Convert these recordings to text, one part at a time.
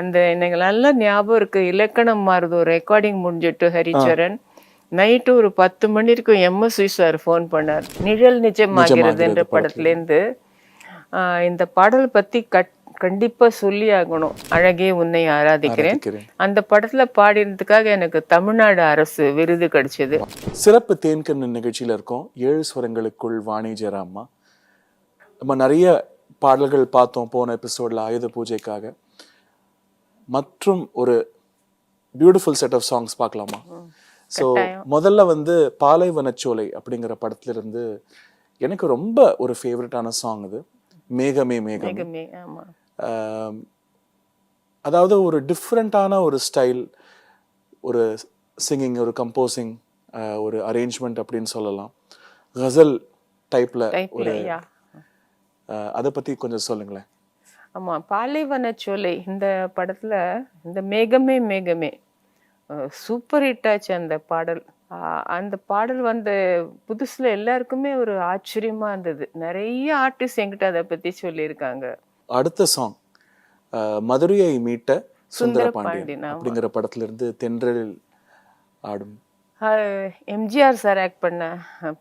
அந்த எனக்கு நல்ல ஞாபகம் இருக்கு. இலக்கணம் மாறுது. ஒரு ரெக்கார்டிங் முடிஞ்சிட்டு ஹரிச்சரன். நைட்டு ஒரு பத்து மணி இருக்கும் எம்எஸ்வி சார் ஃபோன் பண்ணார். நிழல் நிஜமாகிறது என்ற படத்துலேருந்து இந்த பாடல் பத்தி கட் கண்டிப்பா சொல்லி ஆகணும். அழகே உன்னை ஆராதிக்கிறேன். அந்த படத்துல பாடினதுக்காக எனக்கு தமிழ்நாடு அரசு விருது கிடைச்சது. சிறப்பு தேன்கண்ணு நிகழ்ச்சியில இருக்கோம். ஏழு ஸ்வரங்களுக்குள் வாணி ஜெயராமா நம்ம நிறைய பாடல்கள் பார்த்தோம் போன எபிசோட்ல ஆயுத பூஜைக்காக. மற்றும் ஒரு பியூட்டிஃபுல் செட் ஆஃப் சாங்ஸ் பார்க்கலாமா? ஸோ முதல்ல வந்து பாலைவனச்சோலை அப்படிங்கிற படத்துல இருந்து எனக்கு ரொம்ப ஒரு ஃபேவரட்டான சாங் இது. மேகமே மேகம். அதாவது ஒரு டிஃப்ரெண்ட்டான ஒரு ஸ்டைல் ஒரு சிங்கிங் ஒரு கம்போசிங் ஒரு அரேஞ்ச்மெண்ட் அப்படின்னு சொல்லலாம். கசல் டைப்ல டைப்ல யா அதை பத்தி கொஞ்சம் சொல்லுங்களேன். ஆமா பாலைவன சோலை இந்த படத்துல இந்த மேகமே மேகமே. சூப்பர் ஹிட் ஆச்சு அந்த பாடல். அந்த பாடல் வந்த புதுசுல எல்லாருக்குமே ஒரு ஆச்சரியமா இருந்தது. நிறைய ஆர்டிஸ்ட் என்கிட்ட அதை பத்தி சொல்லியிருக்காங்க. அடுத்த சாங் மதுரையை மீட்ட சுந்தர பாண்டியன். அப்படிங்கிற படத்துல இருந்து தென்றலில் ஆடும். எம்ஜிஆர் சார் ஆக்ட் பண்ண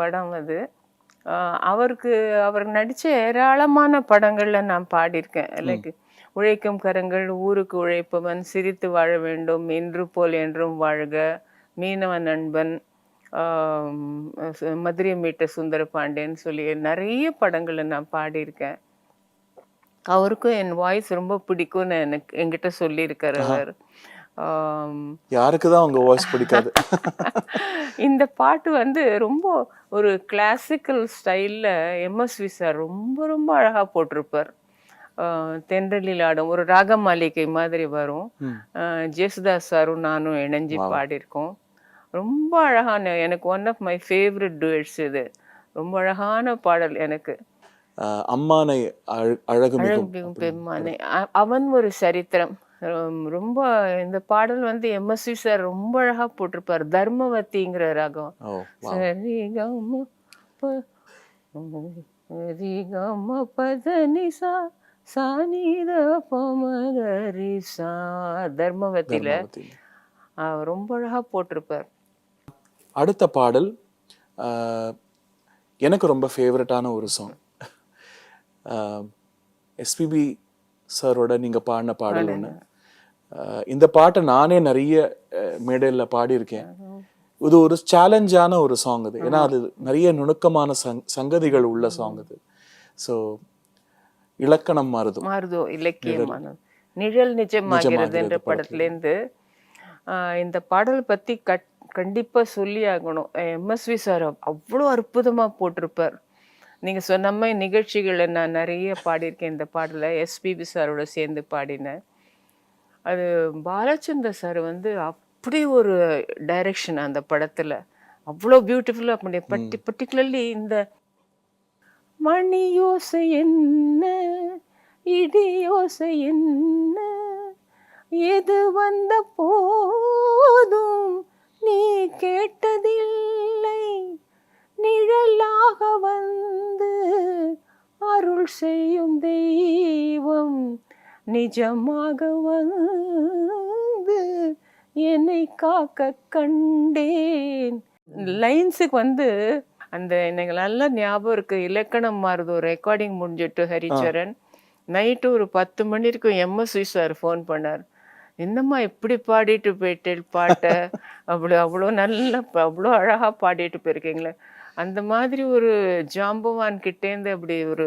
படம் அது. அவருக்கு அவர் நடிச்ச ஏராளமான படங்கள்ல நான் பாடியிருக்கேன். லைக் உழைக்கும் கரங்கள் ஊருக்கு உழைப்பவன் சிரித்து வாழ வேண்டும் என்று போல் என்றும் வாழ்க. மீனவ நண்பன் ஆம், சு- மதுரை மீட்ட சுந்தர பாண்டியன் சொல்லி நிறைய படங்கள்ல நான் பாடியிருக்கேன். அவருக்கும் என் வாய்ஸ் ரொம்ப பிடிக்கும்னு எனக்கு என்கிட்ட சொல்லியிருக்காரு அவர் யாருக்கு தான் உங்க வாய்ஸ் பிடிக்காது? இந்த பாட்டு வந்து ரொம்ப ஒரு கிளாசிக்கல் ஸ்டைல்ல எம்எஸ்வி சார் ரொம்ப ரொம்ப அழகா போட்டிருப்பார். தென்றலில் ஆடும். ஒரு ராக மாளிகை மாதிரி வரும். ஜேசுதாஸ் சாரும் நானும் இணைஞ்சு பாடியிருக்கோம். ரொம்ப அழகான எனக்கு one of my favourite duets இது. ரொம்ப அழகான பாடல் எனக்கு. அம்மானை அழ- அழகு பெம்மானே அவன் ஒரு சரித்திரம். ரொம்- ரொம்ப இந்த பாடல் வந்து எம்எஸ்வி சார் ரொம்ப அழகா போட்டிருப்பார். தர்மவதிங்கிற ராகம். ஓ சரி கம ப சரி கம பதனி சா சானித பமகரி சா தர்மவதியில தர்மவதி. அவர் ரொம்ப அழகா போட்டிருப்பார். அடுத்த பாடல் எனக்கு ரொம்ப ஃபேவரட்டான ஒரு சாங் எஸ்பிபி சாரோட நீங்க பாடின பாடல் ஒன்று இந்த பாட்டை நானே நிறைய மேடையில பாடியிருக்கேன். இது ஒரு சேலஞ்சான ஒரு சாங் இது. ஏன்னா அது நிறைய நுணுக்கமான சங் சங்கதிகள் உள்ள சாங் இது. ஸோ இலக்கணம் மாறுதும் மாறுதோ இலக்கியமானது நிழல். நிஜமாகிறது என்ற படத்துலேருந்து இந்த பாடல் பத்தி கட் கண்டிப்பா சொல்லி ஆகணும். எம்எஸ்வி சார் அவ்வளோ அற்புதமா போட்டிருப்பார். நீங்க சொன்ன மாதிரி நிகழ்ச்சிகளை நான் நிறைய பாடியிருக்கேன் இந்த பாடலை. எஸ்பிபி சாரோட சேர்ந்து பாடினேன் அது பாலச்சந்தர் சார் வந்து அப்படி ஒரு டைரக்ஷன் அந்த படத்துல. அவ்வளோ பியூட்டிஃபுல்லாக பண்ணி பர்டி பர்டிகுலர்லி இந்த மணி யோசை என்ன இடி யோசை என்ன எது வந்த போதும் நீ கேட்டதில்லை. நிழலாக வந்து அருள் செய்யும் தெய்வம் நிஜமாக வந்து என்னை காக்க கண்டேன். லைன்ஸுக்கு வந்து அந்த எனக்கு நல்ல ஞாபகம் இருக்கு. இலக்கணம் மாறுது. ஒரு ரெக்கார்டிங் முடிஞ்சிட்டு ஹரிச்சரன். நைட்டு ஒரு பத்து மணி இருக்கும் எம்எஸ்வி சார் ஃபோன் பண்ணார். என்னம்மா இப்படி பாடிட்டு போயிட்டேன் பாட்டை? அவ்வளோ அவ்வளோ நல்ல அவ்வளோ அழகாக பாடிட்டு போயிருக்கீங்களே. அந்த மாதிரி ஒரு ஜாம்பவான் கிட்டேருந்து அப்படி ஒரு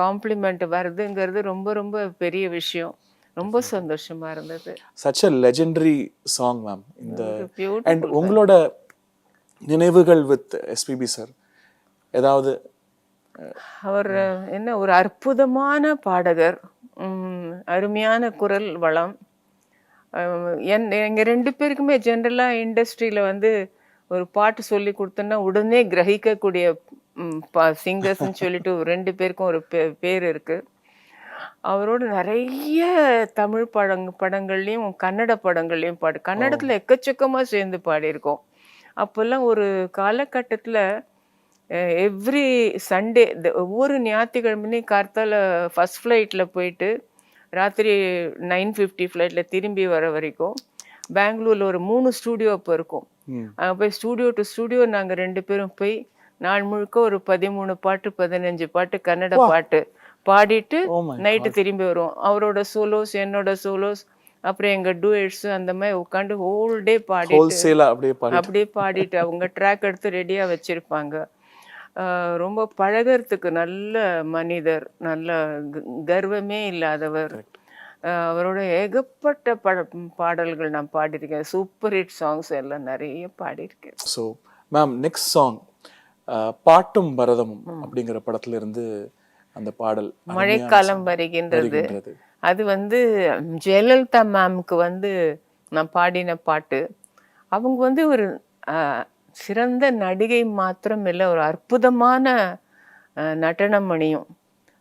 காம்ப்ளிமெண்ட் வருதுங்கிறது ரொம்ப ரொம்ப பெரிய விஷயம். ரொம்ப சந்தோஷமா இருந்தது. Such a legendary song ma'am இந்த அண்ட் உங்களோட நினைவுகள் வித் எஸ்பிபி சார் ஏதாவது அவர் என்ன ஒரு அற்புதமான பாடகர். அருமையான குரல் வளம். என் எங்க ரெண்டு பேருக்குமே ஜென்ரலா இண்டஸ்ட்ரியில வந்து ஒரு பாட்டு சொல்லி கொடுத்தோன்னா உடனே கிரகிக்கக்கூடிய சிங்கர்ஸ்ன்னு சொல்லிட்டு ஒரு ரெண்டு பேருக்கும் ஒரு பே- பேர் இருக்கு. அவரோட நிறைய தமிழ் படங் படங்கள்லையும் கன்னட படங்கள்லையும் பாடு கன்னடத்துல எக்கச்சக்கமா சேர்ந்து பாடியிருக்கோம். அப்போல்லாம் ஒரு காலகட்டத்துல எவ்ரி சண்டே ஒவ்வொரு ஞாயிற்றுக்கிழமையும் கார்த்தால ஃபர்ஸ்ட் ஃப்ளைட்டில் போயிட்டு ராத்திரி நைன் ஃபிஃப்டி ஃப்ளைட்டில் திரும்பி வர வரைக்கும் பெங்களூரில் ஒரு மூணு ஸ்டூடியோ அப்போ இருக்கும். ம். அங்கே போய் ஸ்டூடியோ டு ஸ்டூடியோ நாங்கள் ரெண்டு பேரும் போய் நாள் முழுக்க ஒரு பதிமூணு பாட்டு பதினஞ்சு பாட்டு கன்னட பாட்டு பாடிட்டு Oh நைட்டு திரும்பி வருவோம். அவரோட சோலோஸ் என்னோட சோலோஸ் அப்புறம் எங்க டூயட்ஸ் அந்த மாதிரி உட்காந்து ஹோல் டே பாடிட்டு அப்படியே பாடி அப்படியே பாடிட்டு அவங்க ட்ராக் எடுத்து ரெடியா வச்சிருப்பாங்க. ரொம்ப பழகறதுக்கு நல்ல மனிதர் நல்ல கர்வமே இல்லாதவர். அவரோட ஏகப்பட்ட பட பாடல்கள் நான் பாடியிருக்கேன். சூப்பர் ஹிட் சாங்ஸ் எல்லாம் நிறைய பாடியிருக்கேன். ஸோ மேம் நெக்ஸ்ட் சாங் பாட்டும் பரதமும் அப்படிங்கிற படத்துல இருந்து அந்த பாடல் மழைக்காலம். வருகின்றது. அது வந்து ஜெயலலிதா மேம்க்கு வந்து நான் பாடின பாட்டு. அவங்க வந்து ஒரு சிறந்த நடிகை மாத்திரம் இல்லை ஒரு அற்புதமான நடனமணியும்.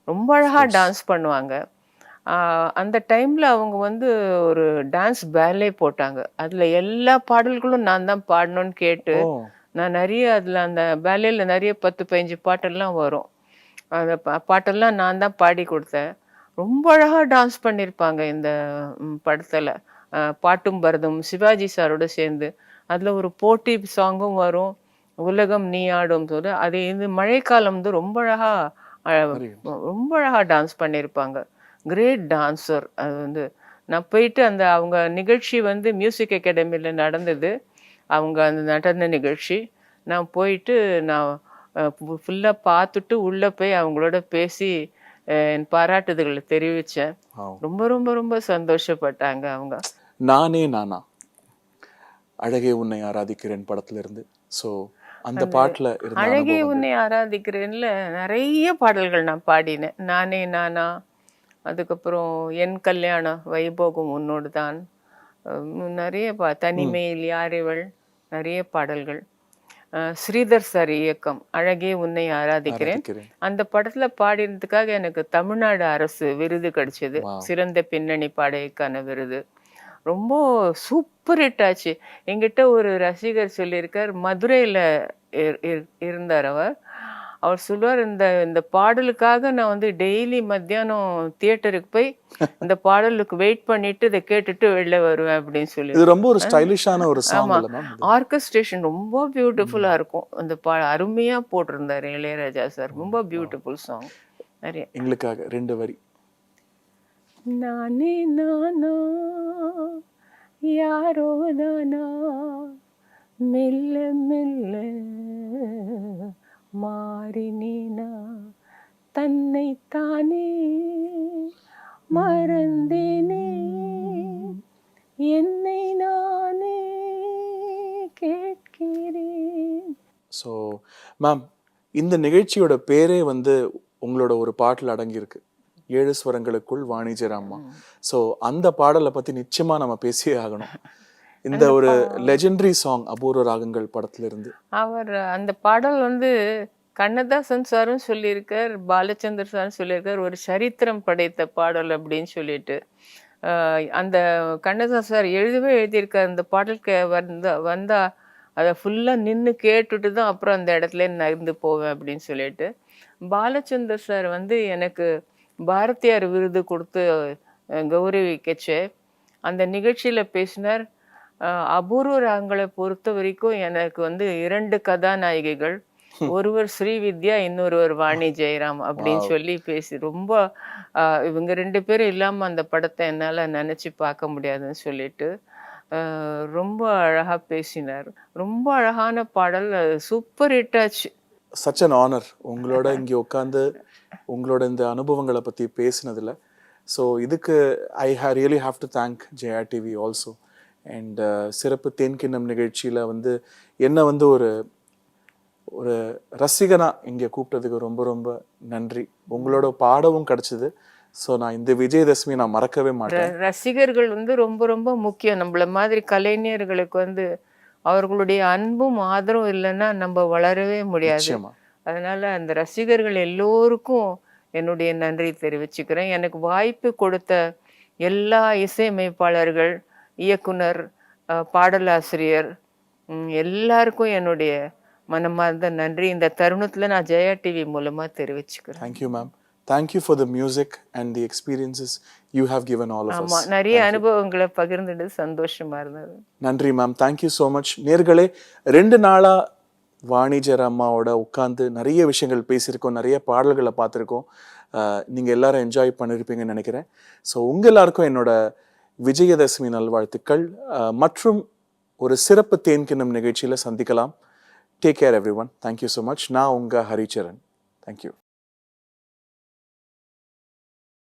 ரொம்ப அழகா டான்ஸ் பண்ணுவாங்க. அந்த டைம்ல அவங்க வந்து ஒரு டான்ஸ் பேலே போட்டாங்க. அதுல எல்லா பாடல்களும் நான் தான் பாடணும்னு கேட்டு நான் நிறைய அதில் அந்த பேலேல நிறைய பத்து பதினஞ்சு பாட்டெல்லாம் வரும். அந்த பாட்டெல்லாம் நான் தான் பாடி கொடுத்தேன். ரொம்ப அழகா டான்ஸ் பண்ணியிருப்பாங்க இந்த படத்துல. பாட்டும் பரதும் சிவாஜி சாரோட சேர்ந்து. அதுல ஒரு போட்டி சாங்கும் வரும். உலகம் நீ ஆடும் சொல்லி அது இது மழைக்காலம் வந்து ரொம்ப அழகா அஹ், ரொம்ப அழகா டான்ஸ் பண்ணியிருப்பாங்க கிரேட் டான்சர் அது வந்து நான் போயிட்டு அந்த அவங்க நிகழ்ச்சி வந்து மியூசிக் அகாடமியில் நடந்தது. அவங்க அந்த நடன நிகழ்ச்சி. நான் போயிட்டு நான் ஃபுல்லாக பார்த்துட்டு உள்ளே போய் அவங்களோட பேசி என் பாராட்டுதல்களை தெரிவித்தேன். ரொம்ப ரொம்ப ரொம்ப சந்தோஷப்பட்டாங்க அவங்க. நானே நானா. அழகே உன்னை ஆராதிக்கிறேன் படத்துல இருந்து ஸோ அந்த பாட்டுல அழகே உன்னை ஆராதிக்கிறேன்ல நிறைய பாடல்கள் நான் பாடினேன். நானே நானா. அதுக்கப்புறம் என் கல்யாணம் வைபோகம் உன்னோடு தான் நிறைய பா தனிமையில் யாரிவள் நிறைய பாடல்கள். ஸ்ரீதர் சார் இயக்கம் அழகே உன்னை ஆராதிக்கிறேன். அந்த படத்துல பாடினதுக்காக எனக்கு தமிழ்நாடு அரசு விருது கிடைச்சது. சிறந்த பின்னணி பாடகைக்கான விருது. ரொம்ப சூப்பர் ஹிட் ஆச்சு. என்கிட்ட ஒரு ரசிகர் சொல்லியிருக்கார். மதுரையில் இருந்தார் அவர். அவர் சொல்லுவார் இந்த இந்த பாடலுக்காக நான் வந்து டெய்லி மத்தியானம் தியேட்டருக்கு போய் இந்த பாடலுக்கு வெயிட் பண்ணிட்டு இதை கேட்டுட்டு வெளில வருவேன் அப்படின்னு சொல்லி. இது ரொம்ப ஒரு ஸ்டைலிஷான ஒரு சாங் ஆர்கஸ்ட்ரேஷன் ரொம்ப பியூட்டிஃபுல்லா இருக்கும். அந்த பா அருமையா போட்டிருந்தாரு இளையராஜா சார். ரொம்ப பியூட்டிஃபுல் சாங் நிறைய. எங்களுக்காக ரெண்டு வரி. நானே நானா யாரோ நானா மெல்ல மெல்ல மாறினேனா தன்னை தானே மறந்தேனே. என்னை நானே கேட்கிறேன். ஸோ மேம் இந்த நிகழ்ச்சியோட பேரே வந்து உங்களோட ஒரு பாட்டில் அடங்கியிருக்கு. ஏழு ஸ்வரங்களுக்குள் வாணிஜராம்மா ஸோ அந்த பாடலை பத்தி நிச்சயமா நம்ம பேசியே ஆகணும். இந்த ஒரு லெஜெண்டரி சாங் அபூர்வ ராகங்கள் படத்துல இருந்து அவர் அந்த பாடல் வந்து கண்ணதாசன் சாரும் சொல்லியிருக்கார் பாலச்சந்தர் சாரும் சொல்லியிருக்கார் ஒரு சரித்திரம் படைத்த பாடல் அப்படின்னு சொல்லிட்டு. அந்த கண்ணதாசன் சார் எழுதவே எழுதியிருக்கார். அந்த பாடலுக்கு வந்த வந்தால் அதை ஃபுல்லாக நின்று கேட்டுட்டு தான் அப்புறம் அந்த இடத்துல நகர்ந்து போவேன் அப்படின்னு சொல்லிட்டு. பாலச்சந்தர் சார் வந்து எனக்கு பாரதியார் விருது கொடுத்து கௌரவிக்கச்சு. அந்த நிகழ்ச்சியில் பேசினார். அபூர்வ ராகங்களை பொறுத்த வரைக்கும் எனக்கு வந்து இரண்டு கதாநாயகிகள். ஒருவர் ஸ்ரீவித்யா இன்னொருவர் வாணி ஜெயராம் அப்படின்னு சொல்லி பேசி ரொம்ப இவங்க ரெண்டு பேரும் இல்லாம அந்த படத்தை என்னால நினைச்சு பார்க்க முடியாதுன்னு சொல்லிட்டு ரொம்ப அழகா பேசினார். ரொம்ப அழகான பாடல் சூப்பர் ஹிட் ஆச்சு. சச் அன் ஆனர் உங்களோட இங்கே உட்காந்து உங்களோட இந்த அனுபவங்களை பற்றி பேசினதில். ஸோ இதுக்கு I ha really have to thank Jaya TV also and சிறப்பு தேன்கிண்ணம் நிகழ்ச்சியில் வந்து என்ன வந்து ஒரு ஒரு ரசிகனா இங்கே கூப்பிட்டதுக்கு ரொம்ப ரொம்ப நன்றி. உங்களோட பாடவும் கிடைச்சது. ஸோ நான் இந்த விஜயதசமி நான் மறக்கவே மாட்டேன். ரசிகர்கள் வந்து ரொம்ப ரொம்ப முக்கியம். நம்மள மாதிரி கலைஞர்களுக்கு வந்து அவர்களுடைய அன்பும் ஆதரவும் இல்லைன்னா நம்ம வளரவே முடியாது. அதனால அந்த ரசிகர்கள் எல்லோருக்கும் என்னுடைய நன்றி தெரிவிச்சுக்கிறேன். எனக்கு வாய்ப்பு கொடுத்த எல்லா இசையமைப்பாளர்கள் இயக்குனர் பாடலாசிரியர் எல்லாருக்கும் என்னுடைய மனமார்ந்த நன்றி. இந்த தருணத்துல நான் ஜெயா டிவி மூலமா தெரிவிச்சுக்கிறேன். Thank you ma'am thank you for the music and the experiences you have given all of ஆமா நிறைய அனுபவங்களை பகிர்ந்துட்டு சந்தோஷமா இருந்தது. நன்றி மேம் தேங்க்யூ ஸோ மச் நேர்களே ரெண்டு நாளா வாணிஜர் அம்மாவோட உட்காந்து நிறைய விஷயங்கள் பேசியிருக்கோம் நிறைய பாடல்களை பார்த்துருக்கோம். அஹ், நீங்க எல்லாரும் என்ஜாய் பண்ணியிருப்பீங்கன்னு நினைக்கிறேன். ஸோ உங்க எல்லாருக்கும் என்னோட விஜயதசமி நல்வாழ்த்துக்கள். மற்றும் ஒரு சிறப்பு தேன்கிண்ணம் நிகழ்ச்சியில சந்திக்கலாம். Take care, everyone. Thank you so much. Na unga Haricharan. Thank you.